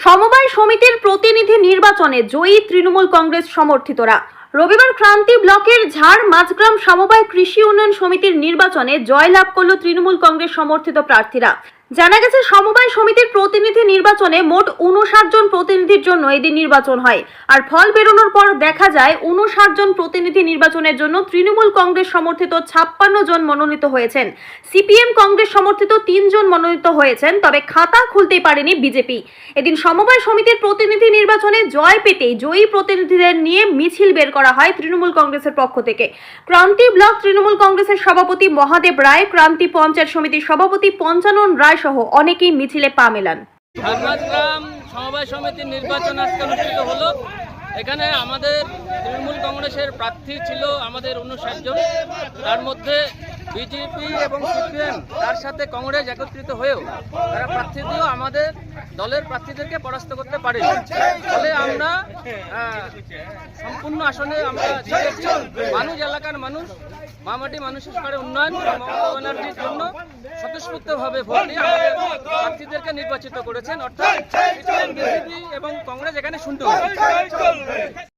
সমবায় সমিতির প্রতিনিধি নির্বাচনে জয়ী তৃণমূল কংগ্রেস সমর্থিতরা। রবিবার ক্রান্তি ব্লকের ঝাড় মাঝগ্রাম সমবায় কৃষি উন্নয়ন সমিতির নির্বাচনে জয়লাভ করল তৃণমূল কংগ্রেস সমর্থিত প্রার্থীরা। জানা গেছে, সমবায় সমিতির প্রতিনিধি নির্বাচনে মোট উনষাট জন প্রতিনিধির জন্য এদিন নির্বাচন হয়। আর ফল বেরোনোর পর দেখা যায় উনষাট জন প্রতিনিধি নির্বাচনের জন্য তৃণমূল কংগ্রেস সমর্থিত ছাপ্পান্ন জন মনোনীত হয়েছেন। সিপিএম কংগ্রেস সমর্থিত তিনজন মনোনীত হয়েছেন, তবে খাতা খুলতেই পারেনি বিজেপি। এদিন সমবায় সমিতির প্রতিনিধি নির্বাচনে জয় পেতেই জয়ী প্রতিনিধিদের নিয়ে মিছিল বের করা হয় তৃণমূল কংগ্রেসের পক্ষ থেকে। ক্রান্তি ব্লক তৃণমূল কংগ্রেসের সভাপতি মহাদেব রায়, ক্রান্তি পঞ্চায়েত সমিতির সভাপতি পঞ্চানন রায় সহ অনেকেই মিছিলে পা মেলান। সমবায় সমিতির নির্বাচন অনুষ্ঠিত হলো। এখানে আমাদের তৃণমূল কংগ্রেসের প্রার্থী ছিল আমাদের উনষাট জন। তার মধ্যে বিজেপি এবং সিপিএম তার সাথে কংগ্রেস একত্রিত হয়েও তারা প্রার্থী দিয়েও আমাদের দলের প্রার্থীদেরকে পরাস্ত করতে পারে ফলে আমরা সম্পূর্ণ আসনে আমরা মানুষ, এলাকার মানুষ, মামাটি মানুষের উন্নয়ন, মমতা ব্যানার্জির জন্য স্বতঃস্ফূর্তভাবে ভোট প্রার্থীদেরকে নির্বাচিত করেছেন অর্থাৎ বিজেপি এবং কংগ্রেস এখানে শুনতে